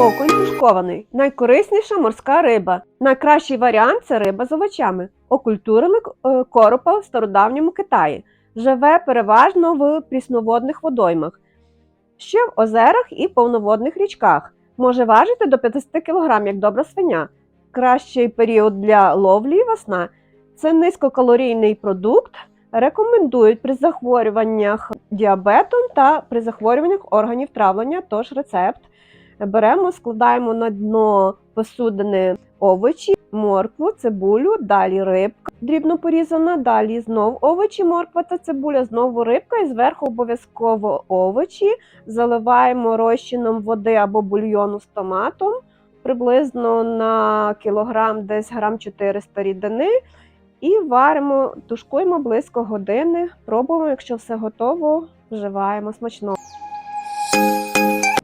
Окунь тушкований найкорисніша морська риба. Найкращий варіант це риба з овочами. Окультурили е, коропа в стародавньому Китаї. Живе переважно в прісноводних водоймах, ще в озерах і повноводних річках. Може важити до 50 кг, як добра свиня. Кращий період для ловлі весна. Це низькокалорійний продукт. Рекомендують при захворюваннях діабетом та при захворюваннях органів травлення, тож рецепт. Беремо, складаємо на дно посудини овочі, моркву, цибулю, далі рибка дрібно порізана, далі знов овочі, морква та цибуля, знову рибка і зверху обов'язково овочі. Заливаємо розчином води або бульйону з томатом, приблизно на кілограм, десь грам 400 рідини. І варимо, тушкуємо близько години. Пробуємо, якщо все готово, вживаємо смачно.